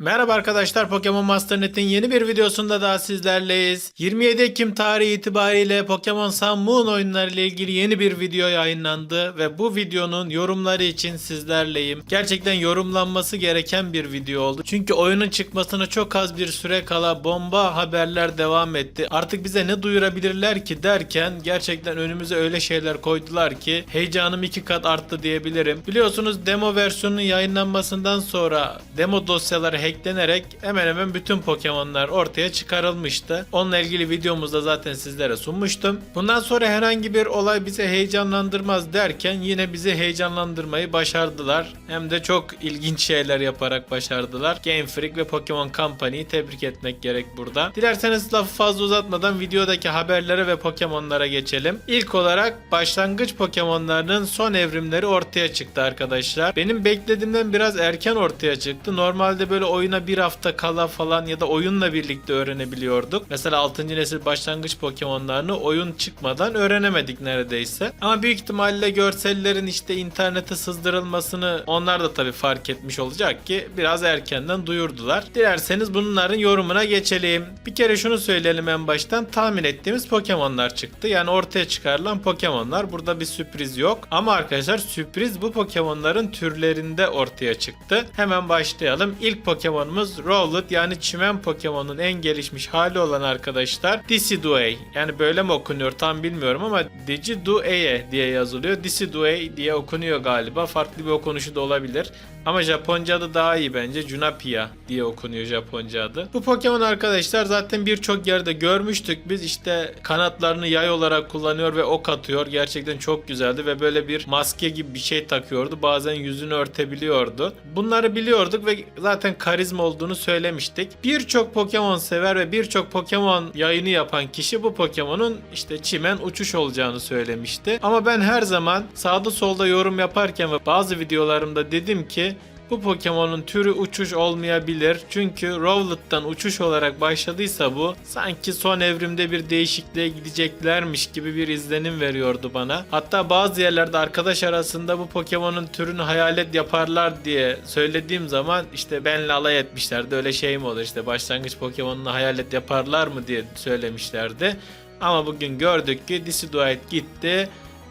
Merhaba arkadaşlar Pokemon Master Net'in yeni bir videosunda daha sizlerleyiz. 27 Ekim tarihi itibariyle Pokemon Sun Moon oyunları ile ilgili yeni bir video yayınlandı ve bu videonun yorumları için sizlerleyim. Gerçekten yorumlanması gereken bir video oldu. Çünkü oyunun çıkmasına çok az bir süre kala bomba haberler devam etti. Artık bize ne duyurabilirler ki derken gerçekten önümüze öyle şeyler koydular ki heyecanım iki kat arttı diyebilirim. Biliyorsunuz demo versiyonunun yayınlanmasından sonra demo dosyaları hacklenerek hemen hemen bütün Pokemon'lar ortaya çıkarılmıştı. Onunla ilgili videomuzda zaten sizlere sunmuştum. Bundan sonra herhangi bir olay bizi heyecanlandırmaz derken yine bizi heyecanlandırmayı başardılar. Hem de çok ilginç şeyler yaparak başardılar. Game Freak ve Pokemon Company'yi tebrik etmek gerek burada. Dilerseniz lafı fazla uzatmadan videodaki haberlere ve Pokemon'lara geçelim. İlk olarak başlangıç Pokemon'larının son evrimleri ortaya çıktı arkadaşlar. Benim beklediğimden biraz erken ortaya çıktı. Normalde böyle oyuna bir hafta kala falan ya da oyunla birlikte öğrenebiliyorduk. Mesela 6. nesil başlangıç Pokemon'larını oyun çıkmadan öğrenemedik neredeyse. Ama büyük ihtimalle görsellerin işte internete sızdırılmasını onlar da tabii fark etmiş olacak ki biraz erkenden duyurdular. Dilerseniz bunların yorumuna geçelim. Bir kere şunu söyleyelim en baştan tahmin ettiğimiz Pokemon'lar çıktı. Yani ortaya çıkarılan Pokemon'lar. Burada bir sürpriz yok. Ama arkadaşlar sürpriz bu Pokemon'ların türlerinde ortaya çıktı. Hemen başlayalım. İlk Pokemon'umuz Rowlet yani çimen Pokemon'un en gelişmiş hali olan arkadaşlar Decidueye. Yani böyle mi okunuyor tam bilmiyorum ama Decidueye diye yazılıyor. Decidueye diye okunuyor galiba. Farklı bir okunuşu da olabilir. Ama Japonca adı daha iyi bence. Junapia diye okunuyor Japonca adı. Bu Pokemon arkadaşlar zaten birçok yerde görmüştük. Biz işte kanatlarını yay olarak kullanıyor ve ok atıyor. Gerçekten çok güzeldi ve böyle bir maske gibi bir şey takıyordu. Bazen yüzünü örtebiliyordu. Bunları biliyorduk ve zaten karizma olduğunu söylemiştik. Birçok Pokemon sever ve birçok Pokemon yayını yapan kişi bu Pokemon'un işte çimen uçuş olacağını söylemişti. Ama ben her zaman sağda solda yorum yaparken ve bazı videolarımda dedim ki bu Pokemon'un türü uçuş olmayabilir. Çünkü Rowlet'tan uçuş olarak başladıysa bu sanki son evrimde bir değişikliğe gideceklermiş gibi bir izlenim veriyordu bana. Hatta bazı yerlerde arkadaş arasında bu Pokemon'un türünü hayalet yaparlar diye söylediğim zaman işte benle alay etmişlerdi. Öyle şey mi olur işte başlangıç Pokemon'unu hayalet yaparlar mı diye söylemişlerdi. Ama bugün gördük ki Decidueye gitti.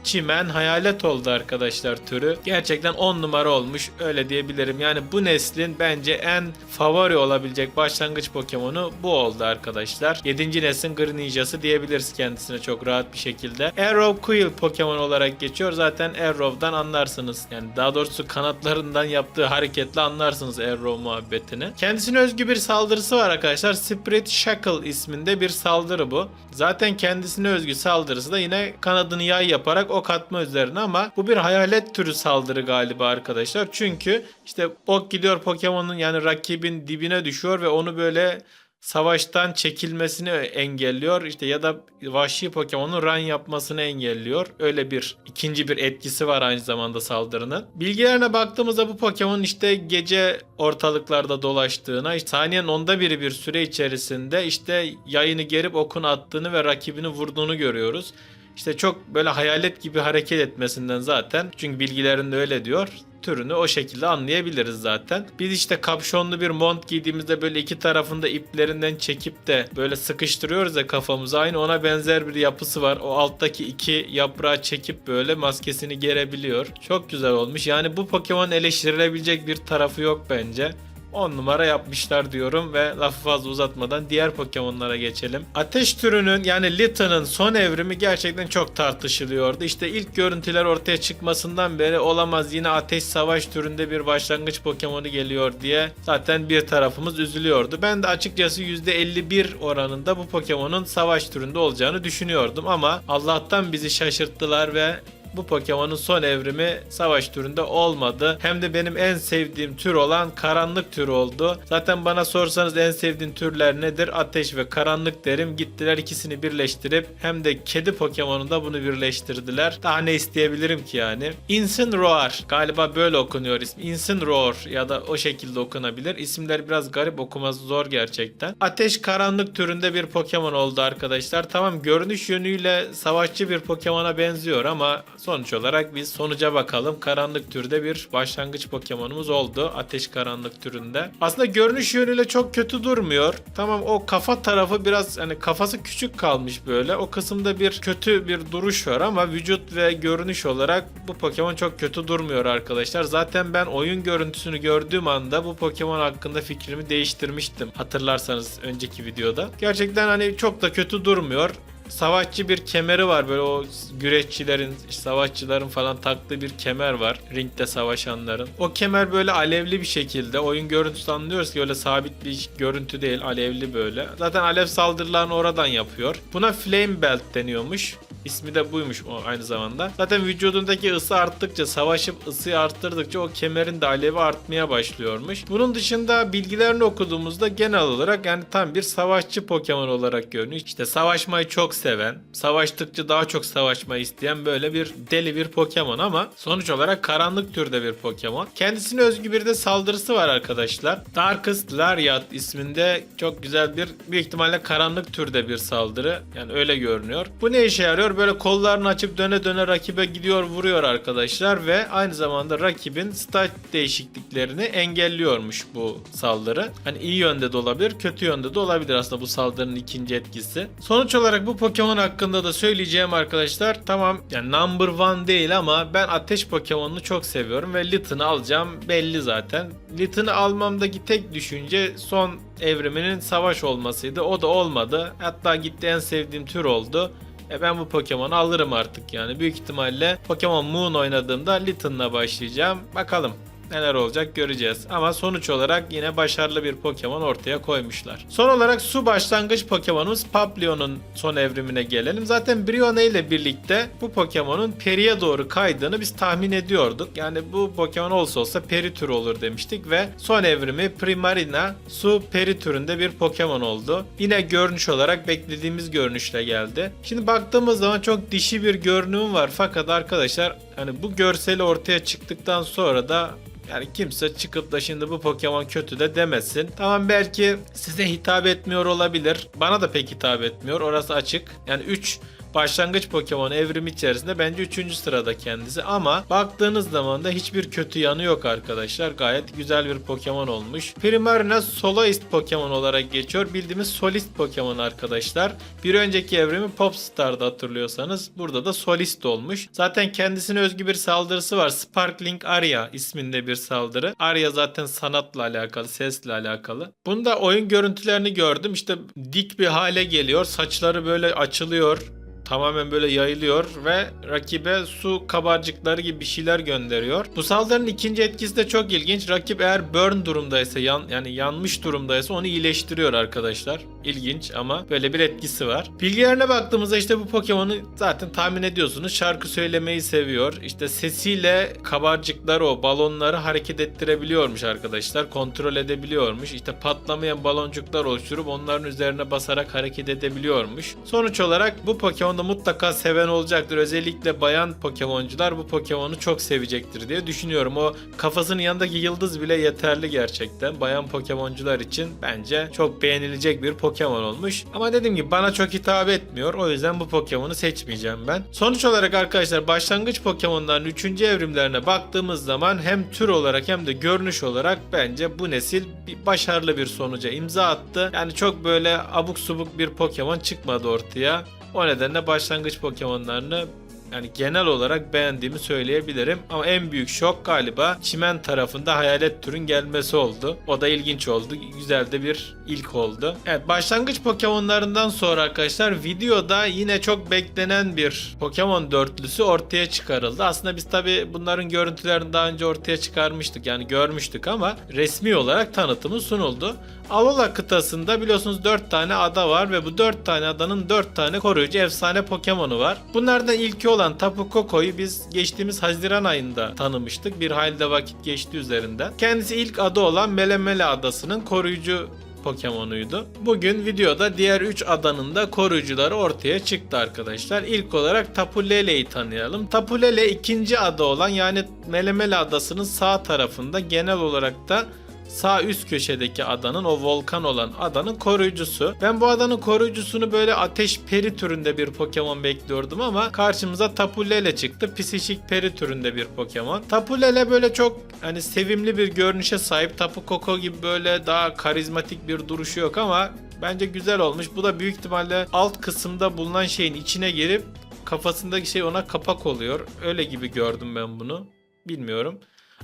Çimen hayalet oldu arkadaşlar türü. Gerçekten 10 numara olmuş öyle diyebilirim. Yani bu neslin bence en favori olabilecek başlangıç Pokemon'u bu oldu arkadaşlar. 7. neslin Greninja'sı diyebiliriz kendisine çok rahat bir şekilde. Arrowquill Pokemon olarak geçiyor. Zaten Arrow'dan anlarsınız. Yani daha doğrusu kanatlarından yaptığı hareketle anlarsınız Arrow muhabbetini. Kendisine özgü bir saldırısı var arkadaşlar. Spirit Shackle isminde bir saldırı bu. Zaten kendisine özgü saldırısı da yine kanadını yay yaparak ok atma üzerine ama bu bir hayalet türü saldırı galiba arkadaşlar. Çünkü işte ok gidiyor Pokemon'un yani rakibin dibine düşüyor ve onu böyle savaştan çekilmesini engelliyor. İşte ya da vahşi Pokemon'un run yapmasını engelliyor. Öyle bir ikinci bir etkisi var aynı zamanda saldırının. Bilgilerine baktığımızda bu Pokemon işte gece ortalıklarda dolaştığına, işte saniyenin onda biri bir süre içerisinde işte yayını gerip okunu attığını ve rakibini vurduğunu görüyoruz. İşte çok böyle hayalet gibi hareket etmesinden zaten çünkü bilgilerinde öyle diyor türünü o şekilde anlayabiliriz zaten. Biz işte kapşonlu bir mont giydiğimizde böyle iki tarafında iplerinden çekip de böyle sıkıştırıyoruz ya kafamıza. Aynı ona benzer bir yapısı var. O alttaki iki yaprağı çekip böyle maskesini gerebiliyor. Çok güzel olmuş. Yani bu Pokemon eleştirilebilecek bir tarafı yok bence. 10 numara yapmışlar diyorum ve lafı fazla uzatmadan diğer Pokemon'lara geçelim. Ateş türünün yani Lita'nın son evrimi gerçekten çok tartışılıyordu. İşte ilk görüntüler ortaya çıkmasından beri olamaz yine ateş savaş türünde bir başlangıç Pokemon'u geliyor diye zaten bir tarafımız üzülüyordu. Ben de açıkçası %51 oranında bu Pokemon'un savaş türünde olacağını düşünüyordum ama Allah'tan bizi şaşırttılar ve bu Pokemon'un son evrimi savaş türünde olmadı. Hem de benim en sevdiğim tür olan karanlık türü oldu. Zaten bana sorsanız en sevdiğin türler nedir? Ateş ve karanlık derim. Gittiler ikisini birleştirip hem de kedi Pokemon'unda bunu birleştirdiler. Daha ne isteyebilirim ki yani? Incineroar. Galiba böyle okunuyor ismi. Incineroar ya da o şekilde okunabilir. İsimler biraz garip okuması zor gerçekten. Ateş karanlık türünde bir Pokemon oldu arkadaşlar. Tamam görünüş yönüyle savaşçı bir Pokemon'a benziyor ama sonuç olarak biz sonuca bakalım. Karanlık türde bir başlangıç Pokemon'umuz oldu. Ateş karanlık türünde. Aslında görünüş yönüyle çok kötü durmuyor. Tamam o kafa tarafı biraz hani kafası küçük kalmış böyle. O kısımda bir kötü bir duruş var ama vücut ve görünüş olarak bu Pokemon çok kötü durmuyor arkadaşlar. Zaten ben oyun görüntüsünü gördüğüm anda bu Pokemon hakkında fikrimi değiştirmiştim. Hatırlarsanız önceki videoda. Gerçekten hani çok da kötü durmuyor savaşçı bir kemeri var böyle o güreşçilerin, savaşçıların falan taktığı bir kemer var ringde savaşanların. O kemer böyle alevli bir şekilde oyun görüntüsü anlıyoruz ki öyle sabit bir görüntü değil alevli böyle. Zaten alev saldırılarını oradan yapıyor. Buna flame belt deniyormuş. İsmi de buymuş o aynı zamanda. Zaten vücudundaki ısı arttıkça, savaşıp ısıyı arttırdıkça o kemerin de alevi artmaya başlıyormuş. Bunun dışında bilgilerini okuduğumuzda genel olarak yani tam bir savaşçı Pokemon olarak görünüyor. İşte savaşmayı çok seven, savaştıkça daha çok savaşmayı isteyen böyle bir deli bir Pokemon ama sonuç olarak karanlık türde bir Pokemon. Kendisine özgü bir de saldırısı var arkadaşlar. Darkest Lariat isminde çok güzel bir büyük ihtimalle karanlık türde bir saldırı. Yani öyle görünüyor. Bu ne işe yarıyor? Böyle kollarını açıp döne döne rakibe gidiyor vuruyor arkadaşlar ve aynı zamanda rakibin stat değişikliklerini engelliyormuş bu saldırı. Hani iyi yönde de olabilir, kötü yönde de olabilir aslında bu saldırının ikinci etkisi. Sonuç olarak bu Pokemon hakkında da söyleyeceğim arkadaşlar. Tamam yani number one değil ama ben ateş Pokemon'unu çok seviyorum ve Litten'ı alacağım belli zaten. Litten'ı almamdaki tek düşünce son evriminin savaş olmasıydı. O da olmadı. Hatta gitti en sevdiğim tür oldu. E ben bu Pokemon'u alırım artık yani. Büyük ihtimalle Pokemon Moon oynadığımda Litten'la başlayacağım. Bakalım neler olacak göreceğiz. Ama sonuç olarak yine başarılı bir Pokemon ortaya koymuşlar. Son olarak su başlangıç Pokemon'umuz Papillon'un son evrimine gelelim. Zaten Brione ile birlikte bu Pokemon'un periye doğru kaydığını biz tahmin ediyorduk. Yani bu Pokemon olsa olsa peri türü olur demiştik ve son evrimi Primarina su peri türünde bir Pokemon oldu. Yine görünüş olarak beklediğimiz görünüşle geldi. Şimdi baktığımız zaman çok dişi bir görünüm var fakat arkadaşlar hani bu görseli ortaya çıktıktan sonra da yani kimse çıkıp da şimdi bu Pokemon kötü de demesin. Tamam belki size hitap etmiyor olabilir. Bana da pek hitap etmiyor. Orası açık. Yani 3 başlangıç Pokemon evrimi içerisinde bence 3. sırada kendisi ama baktığınız zaman da hiçbir kötü yanı yok arkadaşlar. Gayet güzel bir Pokemon olmuş. Primarina Soloist Pokemon olarak geçiyor. Bildiğimiz Solist Pokemon arkadaşlar. Bir önceki evrimi Popstar'da hatırlıyorsanız burada da Solist olmuş. Zaten kendisine özgü bir saldırısı var. Sparkling Aria isminde bir saldırı. Aria zaten sanatla alakalı, sesle alakalı. Bunda oyun görüntülerini gördüm. İşte dik bir hale geliyor. Saçları böyle açılıyor tamamen böyle yayılıyor ve rakibe su kabarcıkları gibi bir şeyler gönderiyor. Bu saldırının ikinci etkisi de çok ilginç. Rakip eğer burn durumdaysa yan, yani yanmış durumdaysa onu iyileştiriyor arkadaşlar. İlginç ama böyle bir etkisi var. Bilgilerine baktığımızda işte bu Pokemon'u zaten tahmin ediyorsunuz. Şarkı söylemeyi seviyor. İşte sesiyle kabarcıkları o balonları hareket ettirebiliyormuş arkadaşlar. Kontrol edebiliyormuş. İşte patlamayan baloncuklar oluşturup onların üzerine basarak hareket edebiliyormuş. Sonuç olarak bu Pokemon da mutlaka seven olacaktır. Özellikle bayan Pokemoncular bu Pokemon'u çok sevecektir diye düşünüyorum. O kafasının yanındaki yıldız bile yeterli gerçekten. Bayan Pokemoncular için bence çok beğenilecek bir Pokemon olmuş. Ama dediğim gibi bana çok hitap etmiyor. O yüzden bu Pokemon'u seçmeyeceğim ben. Sonuç olarak arkadaşlar başlangıç Pokemon'ların 3. evrimlerine baktığımız zaman hem tür olarak hem de görünüş olarak bence bu nesil bir başarılı bir sonuca imza attı. Yani çok böyle abuk subuk bir Pokemon çıkmadı ortaya. O nedenle başlangıç Pokemon'larını yani genel olarak beğendiğimi söyleyebilirim. Ama en büyük şok galiba Çimen tarafında hayalet türün gelmesi oldu. O da ilginç oldu. Güzel de bir ilk oldu. Evet başlangıç Pokemon'larından sonra arkadaşlar videoda yine çok beklenen bir Pokemon dörtlüsü ortaya çıkarıldı. Aslında biz tabi bunların görüntülerini daha önce ortaya çıkarmıştık. Yani görmüştük ama resmi olarak tanıtımı sunuldu. Alola kıtasında biliyorsunuz 4 tane ada var ve bu 4 tane adanın 4 tane koruyucu efsane Pokemon'u var. Bunlardan ilki olan Tapu Koko'yu biz geçtiğimiz Haziran ayında tanımıştık. Bir halde vakit geçti üzerinden. Kendisi ilk adı olan Melemele adasının koruyucu Pokemon'uydu. Bugün videoda diğer 3 adanın da koruyucuları ortaya çıktı arkadaşlar. İlk olarak Tapu Lele'yi tanıyalım. Tapu Lele ikinci ada olan yani Melemele adasının sağ tarafında genel olarak da sağ üst köşedeki adanın o volkan olan adanın koruyucusu. Ben bu adanın koruyucusunu böyle ateş peri türünde bir Pokemon bekliyordum ama karşımıza Tapu Lele çıktı. Pisişik peri türünde bir Pokemon. Tapu Lele böyle çok hani sevimli bir görünüşe sahip. Tapu Koko gibi böyle daha karizmatik bir duruşu yok ama bence güzel olmuş. Bu da büyük ihtimalle alt kısımda bulunan şeyin içine girip kafasındaki şey ona kapak oluyor. Öyle gibi gördüm ben bunu. Bilmiyorum.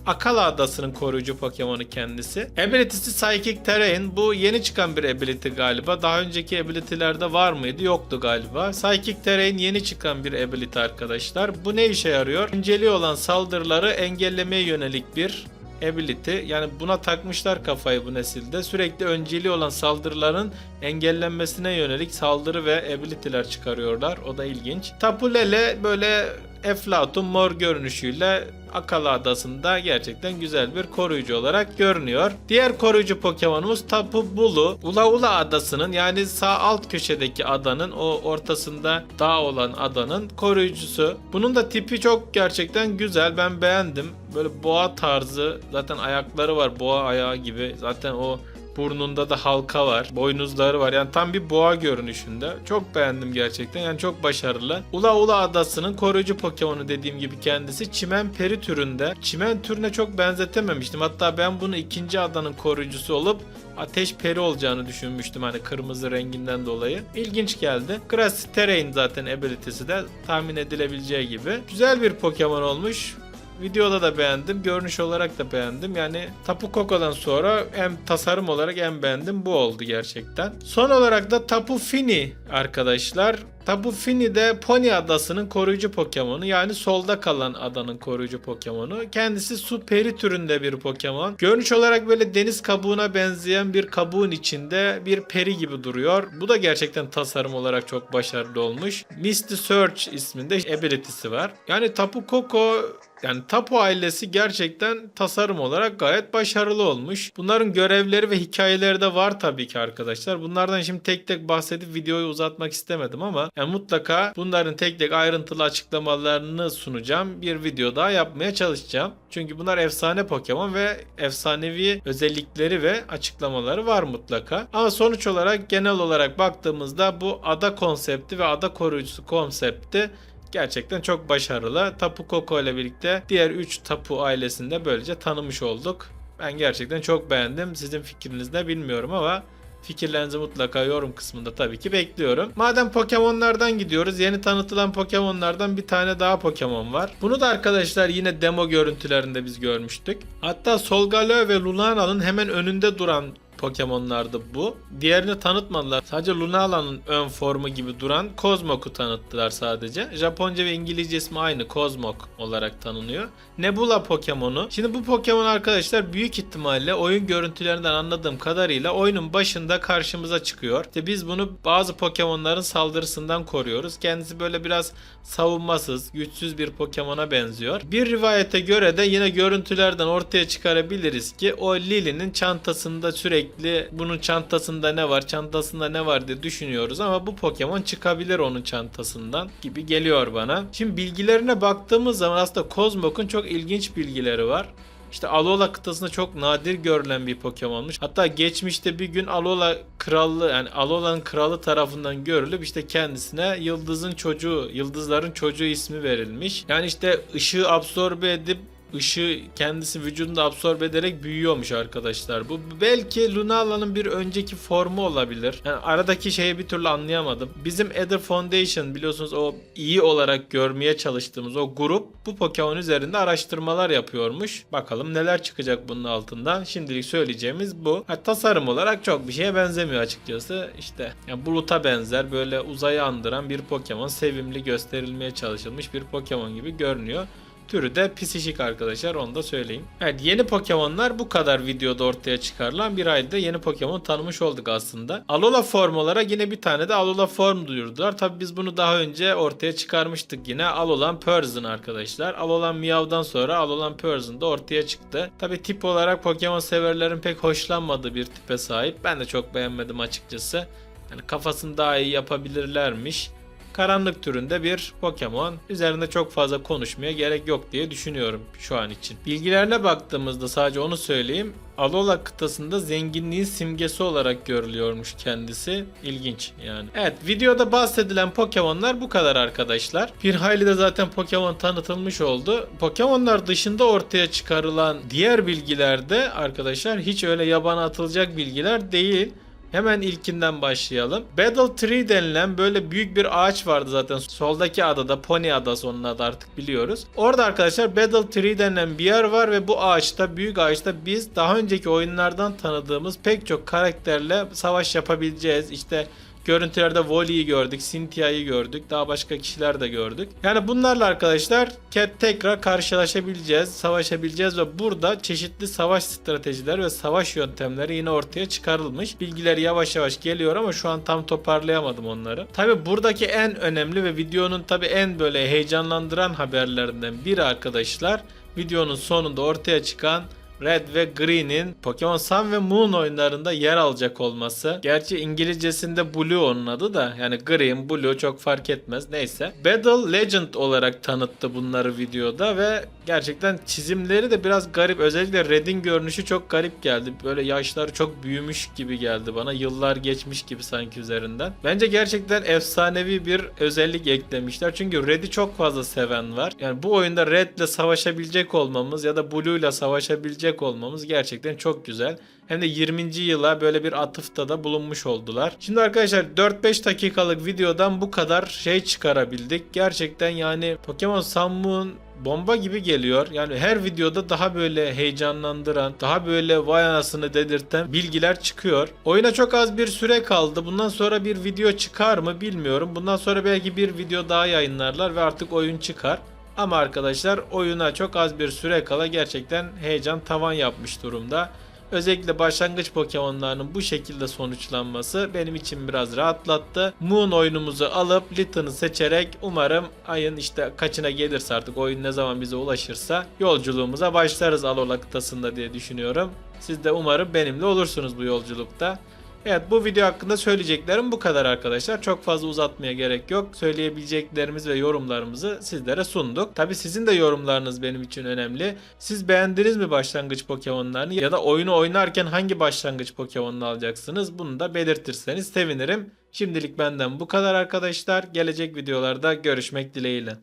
Akala Adası'nın koruyucu Pokemon'u kendisi. Ability'si Psychic Terrain. Bu yeni çıkan bir ability galiba. Daha önceki ability'lerde var mıydı? Yoktu galiba. Psychic Terrain yeni çıkan bir ability arkadaşlar. Bu ne işe yarıyor? Önceliği olan saldırıları engellemeye yönelik bir ability. Yani buna takmışlar kafayı bu nesilde. Sürekli önceliği olan saldırıların engellenmesine yönelik saldırı ve ability'ler çıkarıyorlar. O da ilginç. Tapu Lele böyle Eflatun mor görünüşüyle Akala Adası'nda gerçekten güzel bir koruyucu olarak görünüyor. Diğer koruyucu Pokemon'umuz Tapu Bulu. Ula Ula Adası'nın yani sağ alt köşedeki adanın o ortasında dağ olan adanın koruyucusu. Bunun da tipi çok gerçekten güzel. Ben beğendim. Böyle boğa tarzı zaten ayakları var boğa ayağı gibi. Zaten o Burnunda da halka var. Boynuzları var. Yani tam bir boğa görünüşünde. Çok beğendim gerçekten. Yani çok başarılı. Ula Ula Adası'nın koruyucu Pokemon'u dediğim gibi kendisi çimen peri türünde. Çimen türüne çok benzetememiştim. Hatta ben bunu ikinci adanın koruyucusu olup ateş peri olacağını düşünmüştüm hani kırmızı renginden dolayı. İlginç geldi. Grass Terrain zaten ability'si de tahmin edilebileceği gibi. Güzel bir Pokemon olmuş. Videoda da beğendim. Görünüş olarak da beğendim. Yani Tapu Koko'dan sonra hem tasarım olarak en beğendim bu oldu gerçekten. Son olarak da Tapu Fini arkadaşlar. Tapu Fini de Pony adasının koruyucu Pokemon'u yani solda kalan adanın koruyucu Pokemon'u. Kendisi su peri türünde bir Pokemon. Görünüş olarak böyle deniz kabuğuna benzeyen bir kabuğun içinde bir peri gibi duruyor. Bu da gerçekten tasarım olarak çok başarılı olmuş. Misty Search isminde ability'si var. Yani Tapu Koko yani Tapu ailesi gerçekten tasarım olarak gayet başarılı olmuş. Bunların görevleri ve hikayeleri de var tabii ki arkadaşlar. Bunlardan şimdi tek tek bahsedip videoyu uzatmak istemedim ama yani mutlaka bunların tek tek ayrıntılı açıklamalarını sunacağım. Bir video daha yapmaya çalışacağım. Çünkü bunlar efsane Pokemon ve efsanevi özellikleri ve açıklamaları var mutlaka. Ama sonuç olarak genel olarak baktığımızda bu ada konsepti ve ada koruyucusu konsepti gerçekten çok başarılı. Tapu Koko ile birlikte diğer 3 Tapu ailesini de böylece tanımış olduk. Ben gerçekten çok beğendim. Sizin fikriniz ne bilmiyorum ama fikirlerinizi mutlaka yorum kısmında tabii ki bekliyorum. Madem Pokemon'lardan gidiyoruz. Yeni tanıtılan Pokemon'lardan bir tane daha Pokemon var. Bunu da arkadaşlar yine demo görüntülerinde biz görmüştük. Hatta Solgaleo ve Lunana'nın hemen önünde duran Pokemon'lardı bu. Diğerini tanıtmadılar. Sadece Lunala'nın ön formu gibi duran Cosmog'u tanıttılar sadece. Japonca ve İngilizce ismi aynı Cosmog olarak tanınıyor. Nebula Pokemon'u. Şimdi bu Pokemon arkadaşlar büyük ihtimalle oyun görüntülerinden anladığım kadarıyla oyunun başında karşımıza çıkıyor. İşte biz bunu bazı Pokemon'ların saldırısından koruyoruz. Kendisi böyle biraz savunmasız, güçsüz bir Pokemon'a benziyor. Bir rivayete göre de yine görüntülerden ortaya çıkarabiliriz ki o Lily'nin çantasında sürekli bunun çantasında ne var, çantasında ne var diye düşünüyoruz ama bu Pokemon çıkabilir onun çantasından gibi geliyor bana. Şimdi bilgilerine baktığımız zaman aslında Cosmog'un çok ilginç bilgileri var. İşte Alola kıtasında çok nadir görülen bir Pokemon'muş. Hatta geçmişte bir gün Alola krallığı yani Alola'nın kralı tarafından görülüp işte kendisine yıldızın çocuğu, yıldızların çocuğu ismi verilmiş. Yani işte ışığı absorbe edip ışığı kendisi vücudunda absorbe ederek büyüyormuş arkadaşlar. Bu belki Lunala'nın bir önceki formu olabilir. Yani aradaki şeyi bir türlü anlayamadım. Bizim Ether Foundation biliyorsunuz o iyi olarak görmeye çalıştığımız o grup bu Pokemon üzerinde araştırmalar yapıyormuş. Bakalım neler çıkacak bunun altından. Şimdilik söyleyeceğimiz bu. Ha, tasarım olarak çok bir şeye benzemiyor açıkçası. İşte yani buluta benzer böyle uzayı andıran bir Pokemon sevimli gösterilmeye çalışılmış bir Pokemon gibi görünüyor. Türü de pisişik arkadaşlar onu da söyleyeyim. Evet yeni Pokemon'lar bu kadar videoda ortaya çıkarılan bir ayda yeni Pokemon tanımış olduk aslında. Alola form olarak yine bir tane de Alola form duyurdular. Tabi biz bunu daha önce ortaya çıkarmıştık yine. Alolan Persian arkadaşlar. Alolan Meow'dan sonra Alolan Persian da ortaya çıktı. Tabi tip olarak Pokemon severlerin pek hoşlanmadığı bir tipe sahip. Ben de çok beğenmedim açıkçası. Yani kafasını daha iyi yapabilirlermiş. Karanlık türünde bir Pokemon. Üzerinde çok fazla konuşmaya gerek yok diye düşünüyorum şu an için. Bilgilerine baktığımızda sadece onu söyleyeyim. Alola kıtasında zenginliğin simgesi olarak görülüyormuş kendisi. İlginç yani. Evet videoda bahsedilen Pokemon'lar bu kadar arkadaşlar. Bir hayli de zaten Pokemon tanıtılmış oldu. Pokemon'lar dışında ortaya çıkarılan diğer bilgilerde arkadaşlar hiç öyle yabana atılacak bilgiler değil. Hemen ilkinden başlayalım. Battle Tree denilen böyle büyük bir ağaç vardı zaten. Soldaki adada Pony Adası onun adı artık biliyoruz. Orada arkadaşlar Battle Tree denilen bir yer var ve bu ağaçta büyük ağaçta biz daha önceki oyunlardan tanıdığımız pek çok karakterle savaş yapabileceğiz. İşte Görüntülerde Wally'yi gördük, Cynthia'yı gördük, daha başka kişiler de gördük. Yani bunlarla arkadaşlar ke- tekrar karşılaşabileceğiz, savaşabileceğiz ve burada çeşitli savaş stratejileri ve savaş yöntemleri yine ortaya çıkarılmış. Bilgileri yavaş yavaş geliyor ama şu an tam toparlayamadım onları. Tabi buradaki en önemli ve videonun tabi en böyle heyecanlandıran haberlerinden biri arkadaşlar videonun sonunda ortaya çıkan Red ve Green'in Pokemon Sun ve Moon oyunlarında yer alacak olması. Gerçi İngilizcesinde Blue onun adı da yani Green, Blue çok fark etmez. Neyse. Battle Legend olarak tanıttı bunları videoda ve gerçekten çizimleri de biraz garip. Özellikle Red'in görünüşü çok garip geldi. Böyle yaşları çok büyümüş gibi geldi bana. Yıllar geçmiş gibi sanki üzerinden. Bence gerçekten efsanevi bir özellik eklemişler. Çünkü Red'i çok fazla seven var. Yani bu oyunda Red'le savaşabilecek olmamız ya da Blue'la savaşabilecek olmamız gerçekten çok güzel. Hem de 20. yıla böyle bir atıfta da bulunmuş oldular. Şimdi arkadaşlar 4-5 dakikalık videodan bu kadar şey çıkarabildik. Gerçekten yani Pokemon Sun Moon bomba gibi geliyor. Yani her videoda daha böyle heyecanlandıran, daha böyle vay anasını dedirten bilgiler çıkıyor. Oyuna çok az bir süre kaldı. Bundan sonra bir video çıkar mı bilmiyorum. Bundan sonra belki bir video daha yayınlarlar ve artık oyun çıkar. Ama arkadaşlar oyuna çok az bir süre kala gerçekten heyecan tavan yapmış durumda. Özellikle başlangıç Pokemon'larının bu şekilde sonuçlanması benim için biraz rahatlattı. Moon oyunumuzu alıp Litten'ı seçerek umarım ayın işte kaçına gelirse artık oyun ne zaman bize ulaşırsa yolculuğumuza başlarız Alola kıtasında diye düşünüyorum. Siz de umarım benimle olursunuz bu yolculukta. Evet bu video hakkında söyleyeceklerim bu kadar arkadaşlar. Çok fazla uzatmaya gerek yok. Söyleyebileceklerimiz ve yorumlarımızı sizlere sunduk. Tabi sizin de yorumlarınız benim için önemli. Siz beğendiniz mi başlangıç Pokemon'larını ya da oyunu oynarken hangi başlangıç Pokemon'unu alacaksınız? Bunu da belirtirseniz sevinirim. Şimdilik benden bu kadar arkadaşlar. Gelecek videolarda görüşmek dileğiyle.